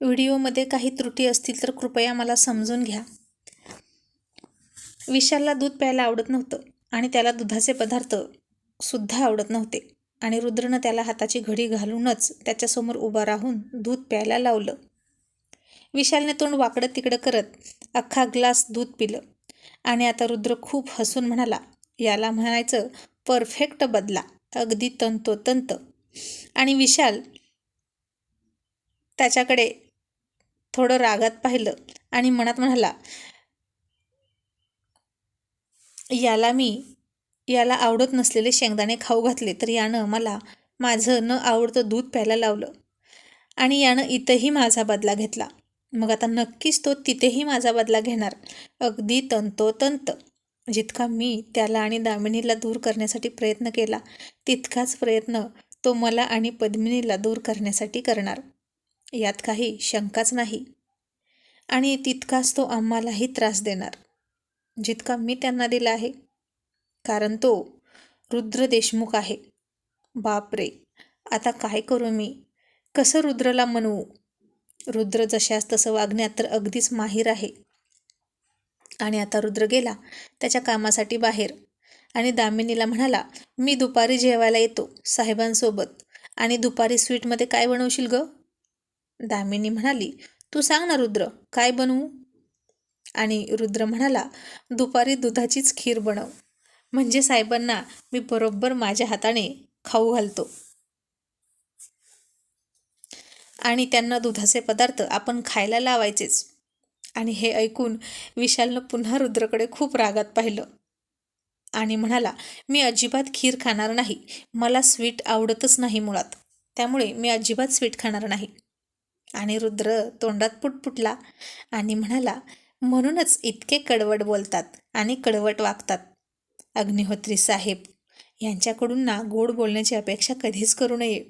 व्हिडिओमध्ये काही त्रुटी असतील तर कृपया मला समजून घ्या. विशालला दूध प्यायला आवडत नव्हतं आणि त्याला दुधाचे पदार्थ सुद्धा आवडत नव्हते. आणि रुद्रनं त्याला हाताची घडी घालूनच त्याच्यासमोर उभा राहून दूध प्यायला लावलं. विशालने तोंड वाकडं तिकडं करत अख्खा ग्लास दूध पिलं. आणि आता रुद्र खूप हसून म्हणाला याला म्हणायचं परफेक्ट बदला अगदी तंतोतंत. आणि विशाल त्याच्याकडे थोडं रागात पाहिलं आणि मनात म्हणाला याला मी याला आवडत नसलेले शेंगदाणे खाऊ घातले तर यानं मला माझं न आवडतं दूध प्यायला लावलं. आणि यानं इथंही माझा बदला घेतला. मग आता नक्कीच तो तिथेही माझा बदला घेणार. अगदी तंतोतंत. जितका मी त्याला आणि दामिनीला दूर करण्यासाठी प्रयत्न केला तितकाच प्रयत्न तो मला आणि पद्मिनीला दूर करण्यासाठी करणार. यात काही शंकाच नाही. आणि तितकाच तो आम्हालाही त्रास देणार जितका मी त्यांना दिला आहे. कारण तो रुद्र देशमुख आहे. बापरे आता काय करू मी? कसं रुद्रला म्हणवू रुद्र जशास तसं वागण्यात तर अगदीच माहीर आहे. आणि आता रुद्र गेला त्याच्या कामासाठी बाहेर. आणि दामिनीला म्हणाला मी दुपारी जेवायला येतो साहेबांसोबत. आणि दुपारी स्वीटमध्ये काय बनवशील ग? दामिनी म्हणाली तू सांग ना रुद्र काय बनवू? आणि रुद्र म्हणाला दुपारी दुधाचीच खीर बनव. म्हणजे साहेबांना मी बरोबर माझ्या हाताने खाऊ घालतो. आणि त्यांना दुधाचे पदार्थ आपण खायला लावायचेच. आणि हे ऐकून विशालनं पुन्हा रुद्रकडे खूप रागात पाहिलं. आणि म्हणाला मी अजिबात खीर खाणार नाही. मला स्वीट आवडतच नाही मुळात. त्यामुळे मी अजिबात स्वीट खाणार नाही. आणि रुद्र तोंडात पुटपुटला आणि म्हणाला म्हणूनच इतके कडवट बोलतात आणि कडवट वागतात अग्निहोत्री साहेब. यांच्याकडून ना गोड बोलण्याची अपेक्षा कधीच करू नये.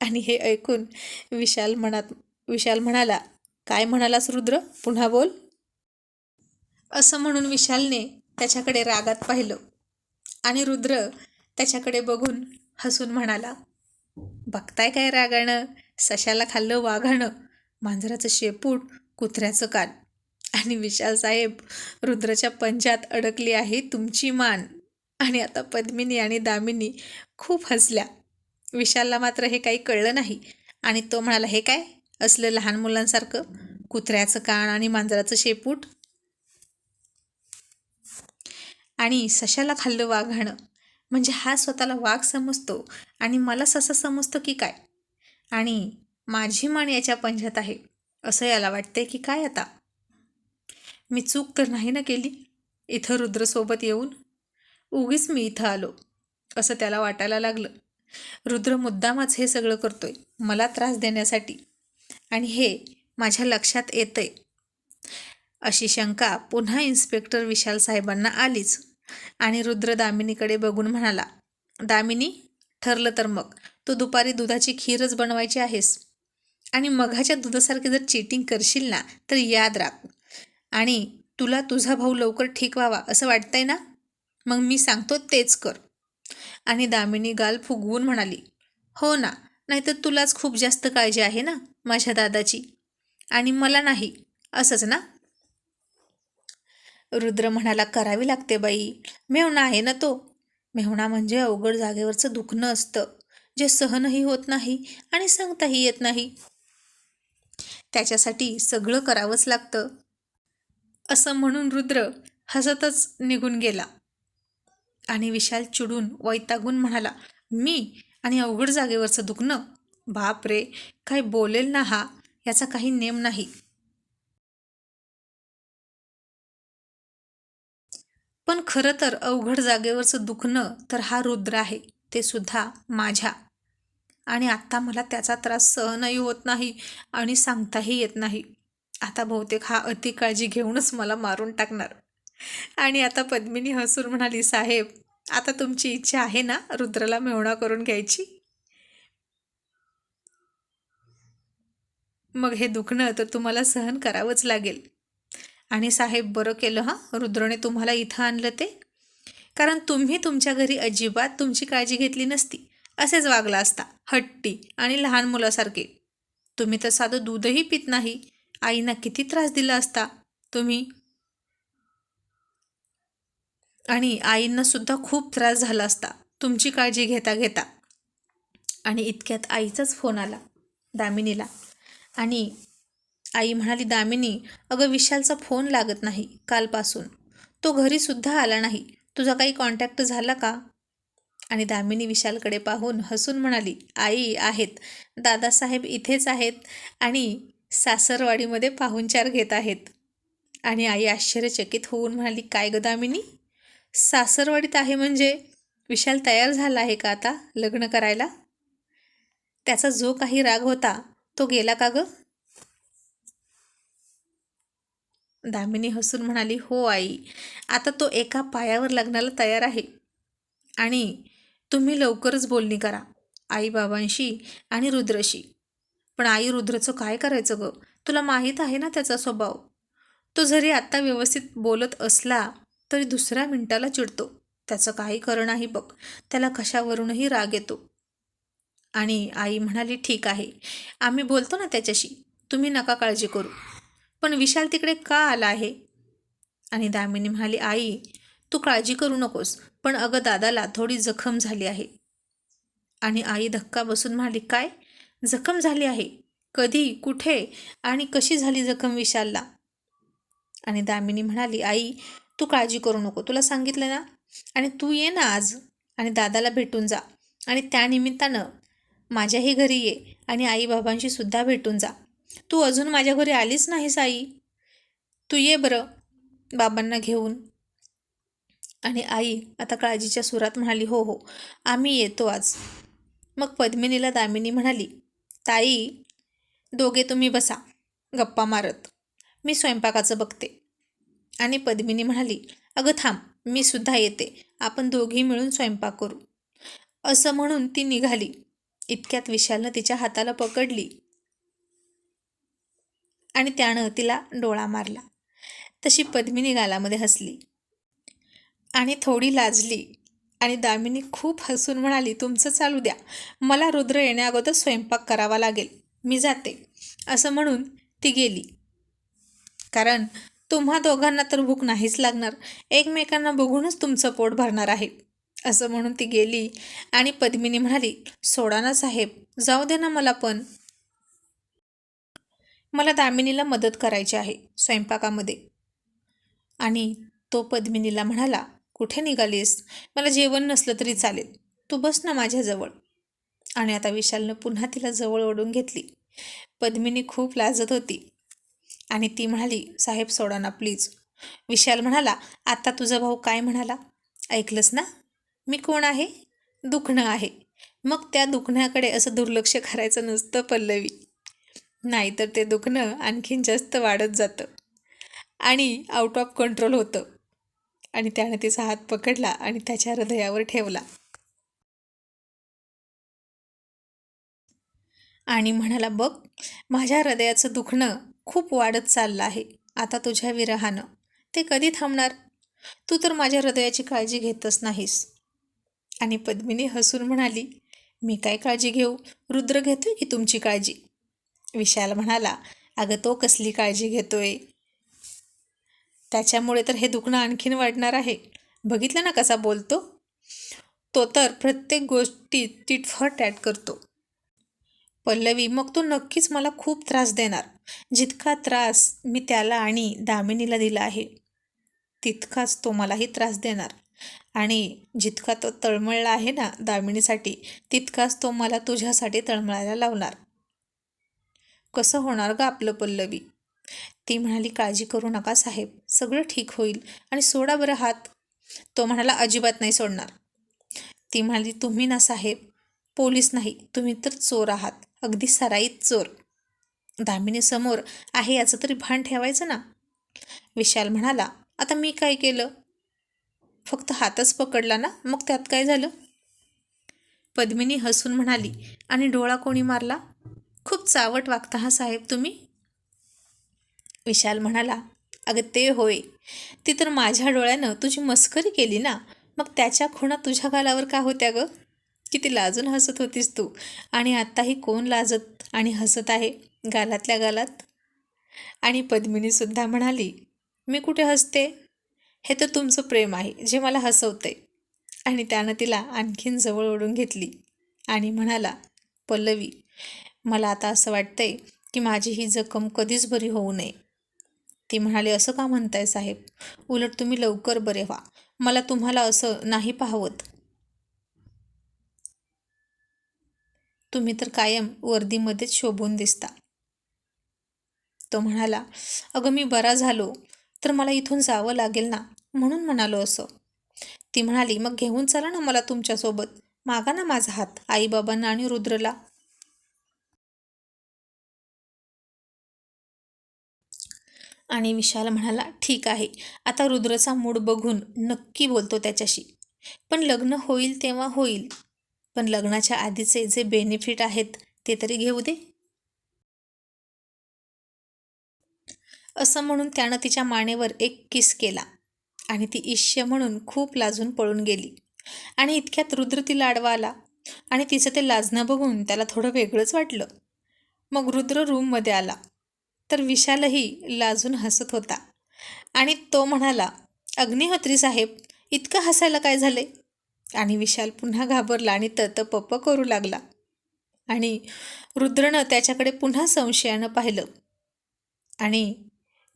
आणि हे ऐकून विशाल म्हणत विशाल म्हणाला काय म्हणालास रुद्र? पुन्हा बोल. असं म्हणून विशालने त्याच्याकडे रागात पाहिलं आणि रुद्र त्याच्याकडे बघून हसून म्हणाला बघताय काय रागानं? सशाला खाल्लं वाघाणं मांजराचं शेपूट कुत्र्याचं कान. आणि विशाल साहेब रुद्रच्या पंजात अडकली आहे तुमची मान. आणि आता पद्मिनी आणि दामिनी खूप हसल्या. विशालला मात्र हे काही कळलं नाही. आणि तो म्हणाला हे काय? असलं लहान मुलांसारखं? कुत्र्याचं कान आणि मांजराचं शेपूट? आणि सशाला खाल्लं वाघाणं म्हणजे हा स्वतःला वाघ समजतो. आणि मला ससा समजतो की काय? आणि माझी मान याच्या पंजात आहे असं याला वाटते की काय आता? मी चूक तर नाही ना केली? इथं रुद्रसोबत येऊन उगीच मी इथं आलो असं त्याला वाटायला लागलं. रुद्र मुद्दामच हे सगळं करतोय मला त्रास देण्यासाठी. आणि हे माझ्या लक्षात येतंय. अशी शंका पुन्हा इन्स्पेक्टर विशाल साहेबांना आलीच. आणि रुद्र दामिनीकडे बघून म्हणाला दामिनी ठरलं तर मग. तू दुपारी दुधाची खीरच बनवायची आहेस. आणि मघाच्या दुधासारखी जर चिटिंग करशील ना तर याद राख. आणि तुला तुझा भाऊ लवकर ठीक व्हावा असं वाटतंय ना? मग मी सांगतो तेच कर. आणि दामिनी गाल फुगवून म्हणाली हो ना नाहीतर तुलाच खूप जास्त काळजी आहे ना माझ्या दादाची. आणि मला नाही असंच ना? रुद्र म्हणाला करावी लागते बाई. मेहुणा आहे ना तो. मेहुणा म्हणजे अवघड जागेवरचं दुखणं असतं. जे सहनही होत नाही आणि सांगताही येत नाही. त्याच्यासाठी सगळं करावंच लागतं. असं म्हणून रुद्र हसतच निघून गेला. आणि विशाल चिडून वैतागून म्हणाला मी आणि अवघड जागेवरचं दुखणं? बाप रे काय बोलेल ना हा? याचा काही नेम नाही. पण खरं तर अवघड जागेवरचं दुखणं तर हा रुद्र आहे ते सुद्धा माझ्या. आणि आत्ता मला त्याचा त्रास सहनही होत नाही आणि सांगताही येत नाही. आता बहुतेक हा अति काळजी घेऊनच मला मारून टाकणार. आणि आता पद्मिनी हसून म्हणाली साहेब आता तुमची इच्छा आहे ना रुद्राला मेवणा करून घ्यायची? मग हे दुखणं तर तुम्हाला सहन करावंच लागेल. आणि साहेब बरं केलं हां? रुद्रने तुम्हाला इथं आणलं ते? कारण तुम्ही तुमच्या घरी अजिबात तुमची काळजी घेतली नसती. असेच वागला असता हट्टी आणि लहान मुलासारखे. तुम्ही तर साधं दूधही पित नाही. आईना किती त्रास दिला असता तुम्ही? आणि आईंना सुद्धा खूप त्रास झाला असता तुमची काळजी घेता घेता. आणि इतक्यात आईचाच फोन आला दामिनीला. आणि आई म्हणाली दामिनी अगं विशालचा फोन लागत नाही कालपासून. तो घरीसुद्धा आला नाही. तुझा काही कॉन्टॅक्ट झाला का? आणि दामिनी विशालकडे पाहून हसून म्हणाली आई आहेत. दादासाहेब इथेच आहेत आणि सासरवाडीमध्ये पाहुणचार घेत आहेत. आणि आई आश्चर्यचकित होऊन म्हणाली काय ग दामिनी? सासरवाडीत आहे म्हणजे विशाल तयार झाला आहे का आता लग्न करायला? त्याचा जो काही राग होता तो गेला का गं? दामिनी हसून म्हणाली हो आई आता तो एका पायावर लग्नाला तयार आहे आणि तुम्ही लवकरच बोलणी करा आईबाबांशी आणि रुद्रशी. पण आई रुद्रचं काय करायचं ग? तुला माहीत आहे ना त्याचा स्वभाव? तो जरी आत्ता व्यवस्थित बोलत असला तरी दुसऱ्या मिनिटाला चिडतो. त्याचं काही करणं नाही बघ त्याला कशावरूनही राग येतो. आणि आई म्हणाली ठीक आहे आम्ही बोलतो ना त्याच्याशी तुम्ही नका काळजी करू. पण विशाल तिकडे का आला आहे? आणि दामिनी म्हणाली आई तू काळजी करू नकोस पण अगं दादाला थोडी जखम झाली आहे. आणि आई धक्का बसून म्हणाली काय? जखम झाली आहे? कधी? कुठे? आणि कशी झाली जखम विशालला? आणि दामिनी म्हणाली आई तू काळजी करू नको तुला सांगितलं ना? आणि तू ये ना आज आणि दादाला भेटून जा आणि त्यानिमित्तानं माझ्याही घरी ये आणि आईबाबांशी सुद्धा भेटून जा तू अजून माझ्या घरी आलीच नाहीस आई तू ये बरं बाबांना घेऊन. आणि आई आता काळजीच्या सुरात म्हणाली हो हो आम्ही येतो आज. मग पद्मिनीला दामिनी म्हणाली ताई दोघे तुम्ही बसा गप्पा मारत. मी स्वयंपाकाचं बघते. आणि पद्मिनी म्हणाली अगं थांब मी सुद्धा येते. आपण दोघी मिळून स्वयंपाक करू. असं म्हणून ती निघाली. इतक्यात विशालनं तिच्या हाताला पकडली. आणि त्यानं तिला डोळा मारला. तशी पद्मिनी गालामध्ये हसली. आणि थोडी लाजली. आणि दामिनी खूप हसून म्हणाली तुमचं चालू द्या. मला रुद्र येण्याअगोदर स्वयंपाक करावा लागेल. मी जाते. असं म्हणून ती गेली. कारण तुम्हा दोघांना तर भूक नाहीच लागणार. एकमेकांना बघूनच तुमचं पोट भरणार आहे. असं म्हणून ती गेली आणि पद्मिनी म्हणाली सोडा ना साहेब. जाऊ दे ना मला पण. मला दामिनीला मदत करायची आहे स्वयंपाकामध्ये. आणि तो पद्मिनीला म्हणाला कुठे निघालीस? मला जेवण नसलं तरी चालेल. तू बस ना माझ्याजवळ आणि आता विशालनं पुन्हा तिला जवळ ओढून घेतली. पद्मिनी खूप लाजत होती. आणि ती म्हणाली साहेब सोडा ना प्लीज. विशाल म्हणाला आता तुझा भाऊ काय म्हणाला? ऐकलंस ना? मी कोण आहे? दुखणं आहे. मग त्या दुखण्याकडे असं दुर्लक्ष करायचं नसतं पल्लवी. नाहीतर ते दुखणं आणखीन जास्त वाढत जातं. आणि आउट ऑफ कंट्रोल होतं. आणि त्याने तिचा हात पकडला आणि त्याच्या हृदयावर ठेवला. आणि म्हणाला बघ माझ्या हृदयाचं दुखणं खूप वाढत चाललं आहे. आता तुझ्या विरहानं. ते कधी थांबणार? तू तर माझ्या हृदयाची काळजी घेतच नाहीस. आणि पद्मिनी हसून म्हणाली मी काय काळजी घेऊ? रुद्र घेतोय की तुमची काळजी? विशाल म्हणाला अगं तो कसली काळजी घेतोय? त्याच्यामुळे तर हे दुखणं आणखीन वाढणार आहे. बघितलं ना कसा बोलतो? तो तर प्रत्येक गोष्टी तिटफट ॲट करतो. पल्लवी मग तो नक्कीच मला खूप त्रास देणार. जितका त्रास मी त्याला आणि दामिनीला दिला आहे तितकाच तो मलाही त्रास देणार. आणि जितका तो तळमळला आहे ना दामिनीसाठी तितकाच तो मला तुझ्यासाठी तळमळायला लावणार. कसं होणार ग आपलं पल्लवी? ती म्हणाली काळजी करू नका साहेब सगळं ठीक होईल आणि सोडा बरं हात. तो म्हणाला अजिबात नाही सोडणार. ती म्हणाली तुम्ही ना साहेब पोलीस नाही तुम्ही तर चोर आहात अगदी सराईत चोर. दामिनी समोर आहे याचं तरी भान ठेवायचं ना? विशाल म्हणाला आता मी काय केलं? फक्त हातच पकडला ना मग त्यात काय झालं? पद्मिनी हसून म्हणाली आणि डोळा कोणी मारला? खूप चावट वागता हा साहेब तुम्ही? विशाल म्हणाला अगं ते होय. ती तर माझ्या डोळ्यानं तुझी मस्करी केली ना. मग त्याच्या खुणा तुझ्या गालावर का होत्या गं? किती लाजून हसत होतीस तू. आणि आत्ताही कोण लाजत आणि हसत आहे गालातल्या गालात? आणि पद्मिनीसुद्धा म्हणाली मी कुठे हसते? हे तर तुमचं प्रेम आहे जे मला हसवतंय. आणि त्यानं तिला आणखीन जवळ ओढून घेतली आणि म्हणाला पल्लवी मला आता असं वाटतंय की माझी ही जखम कधीच बरी होऊ नये. ती म्हणाली असं का म्हणताय साहेब? उलट तुम्ही लवकर बरे व्हा. मला तुम्हाला असं नाही पाहवत. तुम्ही तर कायम वर्दीमध्येच शोभून दिसता. तो म्हणाला अगं मी बरा झालो तर मला इथून जावं लागेल ना? म्हणून म्हणालो असं. ती म्हणाली मग घेऊन चला ना मला तुमच्यासोबत. मागा ना माझा हात आईबाबांना आणि रुद्रला. आणि विशाल म्हणाला ठीक आहे. आता रुद्रचा मूड बघून नक्की बोलतो त्याच्याशी. पण लग्न होईल तेव्हा होईल. पण लग्नाच्या आधीचे जे बेनिफिट आहेत ते तरी घेऊ दे. असं म्हणून त्यानं तिच्या मानेवर एक किस केला आणि ती ईश्य म्हणून खूप लाजून पळून गेली. आणि इतक्यात रुद्र तिला आडवा आला आणि तिचं ते लाजणं बघून त्याला थोडं वेगळंच वाटलं. मग रुद्र रूममध्ये आला. तर विशालही लाजून हसत होता. आणि तो म्हणाला अग्निहोत्री साहेब इतकं हसायला काय झाले? आणि विशाल पुन्हा घाबरला आणि तत पप्प करू लागला. आणि रुद्रनं त्याच्याकडे पुन्हा संशयानं पाहिलं. आणि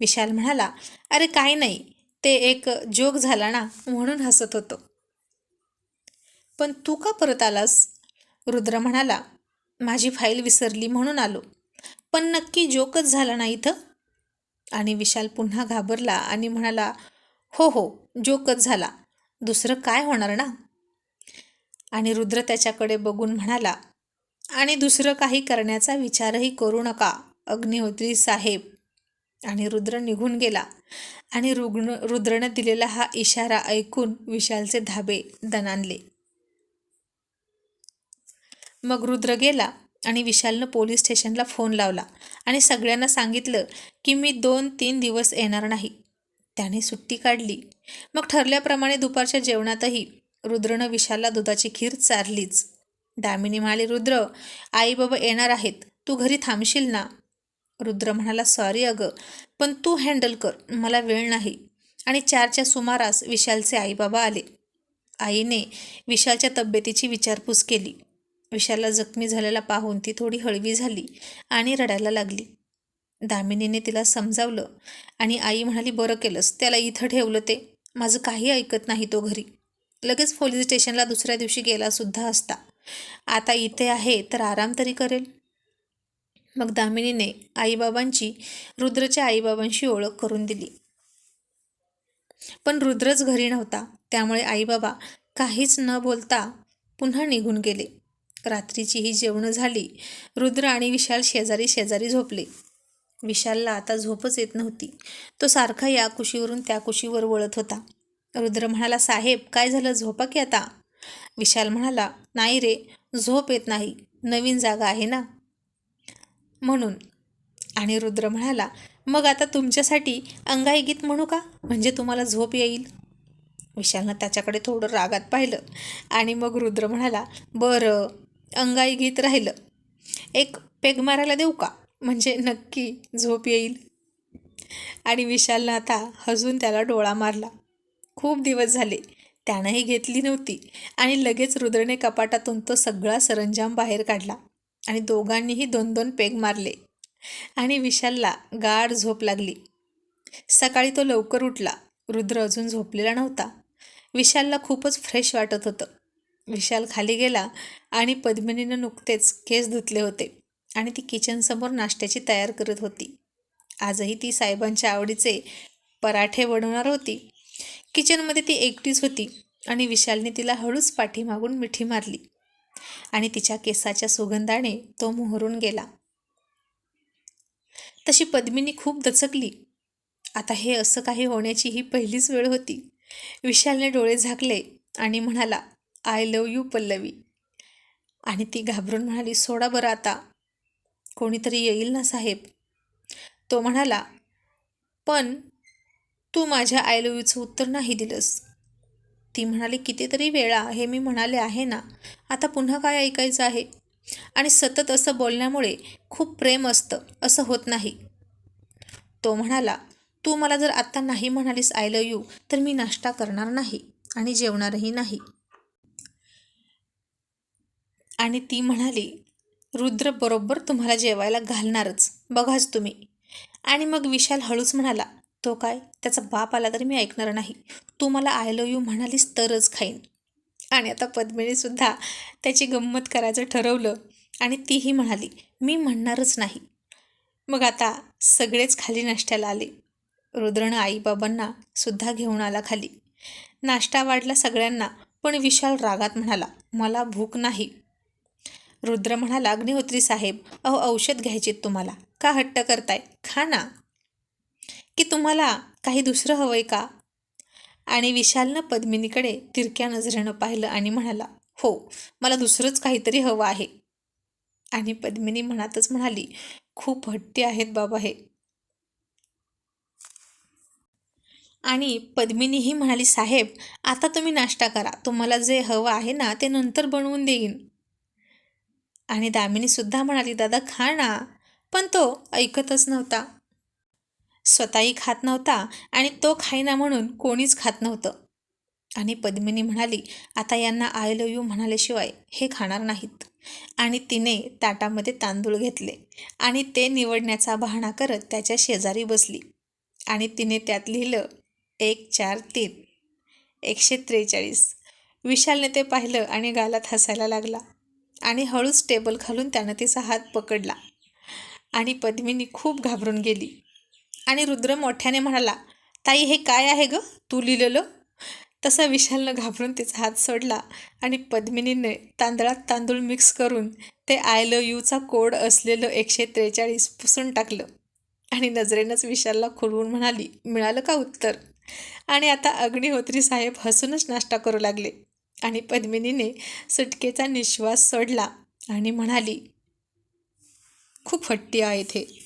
विशाल म्हणाला अरे काय नाही ते एक जोग झाला ना म्हणून हसत होतो. पण तू का परत आलास? रुद्र म्हणाला माझी फाईल विसरली म्हणून आलो. पण नक्की जोकच झाला ना इथं. आणि विशाल पुन्हा घाबरला आणि म्हणाला हो हो जोकच झाला. दुसरं काय होणार ना? आणि रुद्र त्याच्याकडे बघून म्हणाला आणि दुसरं काही करण्याचा विचारही करू नका अग्निहोत्री साहेब. आणि रुद्र निघून गेला. आणि रुग्ण रुद्रनं दिलेला हा इशारा ऐकून विशालचे धाबे दणानले मग रुद्र गेला. आणि विशालनं पोलीस स्टेशनला फोन लावला आणि सगळ्यांना सांगितलं की मी दोन तीन दिवस येणार नाही. त्याने सुट्टी काढली. मग ठरल्याप्रमाणे दुपारच्या जेवणातही रुद्रनं विशालला दुधाची खीर चारलीच. दामिनी म्हणाली रुद्र आई बाबा येणार आहेत. तू घरी थांबशील ना? रुद्र म्हणाला सॉरी अगं पण तू हँडल कर. मला वेळ नाही. आणि चारच्या सुमारास विशालचे आईबाबा आले. आईने विशालच्या तब्येतीची विचारपूस केली. विशाला जखमी झालेला पाहून ती थोडी हळवी झाली आणि रडायला लागली. दामिनीने तिला समजावलं आणि आई म्हणाली बरं केलंस त्याला इथं ठेवलं ते. माझं काही ऐकत नाही तो घरी. लगेच पोलीस स्टेशनला दुसऱ्या दिवशी गेला सुद्धा असता. आता इथे आहे तर आराम तरी करेल. मग दामिनीने आईबाबांची रुद्रच्या आईबाबांशी ओळख करून दिली. पण रुद्रच घरी नव्हता. त्यामुळे आईबाबा काहीच न बोलता पुन्हा निघून गेले. रात्रीची ही जेवणं झाली. रुद्र आणि विशाल शेजारी शेजारी झोपले. विशालला आता झोपच येत नव्हती. तो सारखा या कुशीवरून त्या कुशीवर वळत होता. रुद्र म्हणाला साहेब काय झालं? झोपा की आता? विशाल म्हणाला नाही रे झोप येत नाही. नवीन जागा आहे ना? म्हणून. आणि रुद्र म्हणाला मग आता तुमच्यासाठी अंगाई गीत म्हणू का? म्हणजे तुम्हाला झोप येईल? विशालनं त्याच्याकडे थोडं रागात पाहिलं. आणि मग रुद्र म्हणाला बरं. अंगाई घेत राहिलं. एक पेग मारायला देऊ का? म्हणजे नक्की झोप येईल. आणि विशालनं आता हजून त्याला डोळा मारला. खूप दिवस झाले. त्यानंही घेतली नव्हती. आणि लगेच रुद्रने कपाटातून तो सगळा सरंजाम बाहेर काढला. आणि दोघांनीही दोन दोन पेग मारले. आणि विशालला गाढ झोप लागली. सकाळी तो लवकर उठला. रुद्र अजून झोपलेला नव्हता. विशालला खूपच फ्रेश वाटत होतं. विशाल खाली गेला आणि पद्मिनीनं नुकतेच केस धुतले होते आणि ती किचनसमोर नाश्त्याची तयार करत होती. आजही ती साहेबांच्या आवडीचे पराठे बनवणार होती. किचनमध्ये ती एकटीच होती आणि विशालने तिला हळूच पाठीमागून मिठी मारली आणि तिच्या केसाच्या सुगंधाने तो मोहरून गेला. तशी पद्मिनी खूप दचकली. आता हे असं काही होण्याची ही पहिलीच वेळ होती. विशालने डोळे झाकले आणि म्हणाला आय लव यू पल्लवी. आणि ती घाबरून म्हणाली सोडा बरं आता. कोणीतरी येईल ना साहेब. तो म्हणाला पण तू माझ्या आय लव यूचं उत्तर नाही दिलंस. ती म्हणाली कितीतरी वेळा हे मी म्हणाले आहे ना आता पुन्हा काय ऐकायचं आहे? आणि सतत असं बोलण्यामुळे खूप प्रेम असतं असं होत नाही. तो म्हणाला तू मला जर आत्ता नाही म्हणालीस आय लव यू तर मी नाश्ता करणार नाही आणि जेवणारही नाही. आणि ती म्हणाली रुद्र बरोबर तुम्हाला जेवायला घालणारच बघाच तुम्ही. आणि मग विशाल हळूच म्हणाला तो काय? त्याचा बाप आला तरी मी ऐकणार नाही. तू मला आय लव यू म्हणालीस तरच खाईन. आणि आता पद्मिनीसुद्धा त्याची गंमत करायचं ठरवलं आणि तीही म्हणाली मी म्हणणारच नाही. मग आता सगळेच खाली नाश्त्याला आले. रुद्रनं आईबाबांना सुद्धा घेऊन आला खाली. नाश्ता वाढला सगळ्यांना पण विशाल रागात म्हणाला मला भूक नाही. रुद्र म्हणाला अग्निहोत्री साहेब अहो औषध घ्यायचे तुम्हाला. का हट्ट करताय? खा ना. की तुम्हाला काही दुसरं हवं आहे का? आणि विशालनं पद्मिनीकडे तिरक्या नजरेनं पाहिलं आणि म्हणाला हो मला दुसरंच काहीतरी हवं आहे. आणि पद्मिनी मनातच म्हणाली खूप हट्टी आहेत बाबा हे. आणि पद्मिनीही म्हणाली साहेब आता तुम्ही नाश्ता करा. तुम्हाला जे हवं आहे ना ते नंतर बनवून देईन. आणि दामिनीसुद्धा म्हणाली दादा खा ना. पण तो ऐकतच नव्हता. स्वतःही खात नव्हता आणि तो खाईना म्हणून कोणीच खात नव्हतं. आणि पद्मिनी म्हणाली आता यांना आय लव यू म्हणाल्याशिवाय हे खाणार नाहीत. आणि तिने ताटामध्ये तांदूळ घेतले आणि ते निवडण्याचा बहाणा करत त्याच्या शेजारी बसली. आणि तिने त्यात लिहिलं एक चार तीन. एकशे त्रेचाळीस. विशालने ते पाहिलं आणि गालात हसायला लागला. आणि हळूच टेबल खालून त्यानं तिचा हात पकडला. आणि पद्मिनी खूप घाबरून गेली. आणि रुद्र मोठ्याने म्हणाला ताई हे काय आहे ग? तू लिहिलेलं? तसा विशालनं घाबरून तिचा हात सोडला आणि पद्मिनीने तांदळात तांदूळ मिक्स करून ते आय लव यूचा कोड असलेलं एकशे त्रेचाळीस पुसून टाकलं. आणि नजरेनंच विशालला खुलवून म्हणाली मिळालं का उत्तर? आणि आता अग्निहोत्री साहेब हसूनच नाश्ता करू लागले. आणि पद्मिनीने सुटकेचा निश्वास सोडला आणि म्हणाली खूप हट्टी आहे इथे.